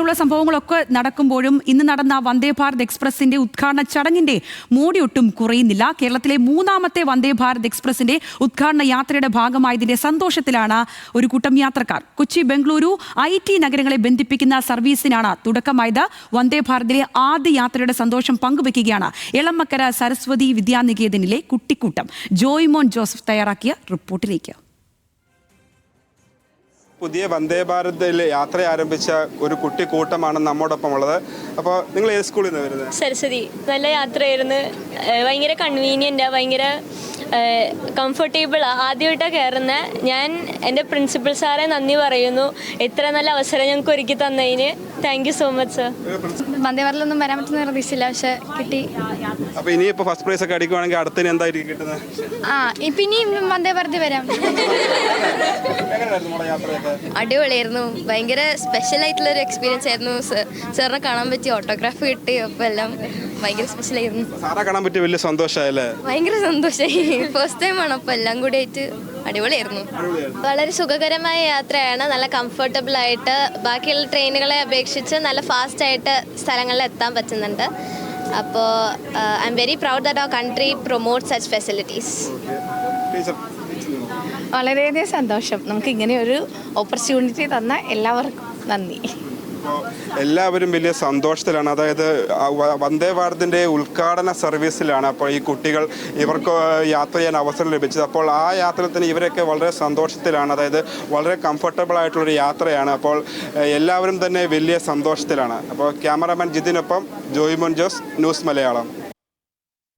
ഉള്ള സംഭവങ്ങളൊക്കെ നടക്കുമ്പോഴും ഇന്ന് നടന്ന വന്ദേ ഭാരത് എക്സ്പ്രസിന്റെ ഉദ്ഘാടന ചടങ്ങിന്റെ മോടിയൊട്ടും കുറയുന്നില്ല. കേരളത്തിലെ മൂന്നാമത്തെ വന്ദേ ഭാരത് എക്സ്പ്രസിന്റെ ഉദ്ഘാടന യാത്രയുടെ ഭാഗമായതിന്റെ സന്തോഷത്തിലാണ് ഒരു കൂട്ടം യാത്രക്കാർ. കൊച്ചി ബംഗളൂരു ഐ ടി നഗരങ്ങളെ ബന്ധിപ്പിക്കുന്ന സർവീസിനാണ് തുടക്കമായത്. വന്ദേ ഭാരതിലെ ആദ്യ യാത്രയുടെ സന്തോഷം പങ്കുവെക്കുകയാണ്. എളമക്കര സരസ്വതി വിദ്യാനികേതനിലെ കുട്ടിക്കൂട്ടം. ജോയ്മോൻ ജോസഫ് തയ്യാറാക്കിയ റിപ്പോർട്ടിലേക്ക്. പുതിയ വന്ദേ ഭാരതിൽ യാത്ര ആരംഭിച്ച ഒരു കുട്ടി കൂട്ടമാണ് നമ്മോടൊപ്പം ഉള്ളത്. അപ്പോൾ നിങ്ങൾ ഏത് സ്കൂളിൽ നിന്ന് വരുന്നത് സരസ്വതി. നല്ല യാത്രയായിരുന്നു. ഭയങ്കര കൺവീനിയന്റ് ഭയങ്കര കംഫർട്ടബിൾ ആദ്യമായിട്ടാണ് കയറുന്നത് ഞാൻ എന്റെ പ്രിൻസിപ്പൽ സാറെ നന്ദി പറയുന്നു. ഇത്ര നല്ല അവസരം ഞങ്ങൾക്ക് ഒരുക്കി തന്നതിന്. Thank you so much sir Vande ഭാരതിലൊന്നും വരാൻ പറ്റുന്ന പ്രതീക്ഷയില്ല. പക്ഷെ കിട്ടി. അപ്പോൾ ഇനിയിപ്പോൾ ഫസ്റ്റ് പ്രൈസ് ഒക്കെ അടിക്കുവാണെങ്കിൽ അടുത്തതിന് എന്തായിരിക്കും കിട്ടുന്നത് ആ ഇപ്പൊ ഇനി വന്ദേ ഭാരതി വരാം. അടിപൊളിയായിരുന്നു ഭയങ്കര സ്പെഷ്യൽ ആയിട്ടുള്ള ഒരു എക്സ്പീരിയൻസ് ആയിരുന്നു. സാറിനെ കാണാൻ പറ്റി ഓട്ടോഗ്രാഫ് കിട്ടി. അപ്പോൾ എല്ലാം ഭയങ്കര സ്പെഷ്യൽ ആയിരുന്നു. സാറെ കാണാൻ പറ്റിയ വലിയ സന്തോഷമായല്ലേ? ഭയങ്കര സന്തോഷമായി. ഫസ്റ്റ് ടൈം ആണ്. അപ്പോൾ എല്ലാം കൂടി ആയിട്ട് അടിപൊളിയായിരുന്നു. വളരെ സുഖകരമായ യാത്രയാണ്. നല്ല കംഫർട്ടബിൾ ആയിട്ട്. ബാക്കിയുള്ള ട്രെയിനുകളെ അപേക്ഷിച്ച് നല്ല ഫാസ്റ്റ് ആയിട്ട് സ്ഥലങ്ങളിൽ എത്താൻ പറ്റുന്നുണ്ട്. അപ്പോൾ I am very proud that our country promote such facilities വളരെയധികം സന്തോഷം. നമുക്ക് ഇങ്ങനെ ഒരു ഓപ്പർച്യൂണിറ്റി തന്ന എല്ലാവർക്കും നന്ദി. എല്ലാവരും വലിയ സന്തോഷത്തിലാണ്. അതായത് വന്ദേ ഭാരതിന്റെ ഉദ്ഘാടന സർവീസിലാണ് അപ്പോൾ ഈ കുട്ടികൾ ഇവർക്ക് യാത്ര ചെയ്യാൻ അവസരം ലഭിച്ചത്. അപ്പോൾ ആ യാത്രത്തിന് ഇവരൊക്കെ വളരെ സന്തോഷത്തിലാണ്. അതായത് വളരെ കംഫർട്ടബിൾ ആയിട്ടുള്ളൊരു യാത്രയാണ്. അപ്പോൾ എല്ലാവരും തന്നെ വലിയ സന്തോഷത്തിലാണ്. അപ്പോൾ ക്യാമറാമാൻ ജിതിനൊപ്പം ജോയ്മോൻ ജോസ് ന്യൂസ് മലയാളം.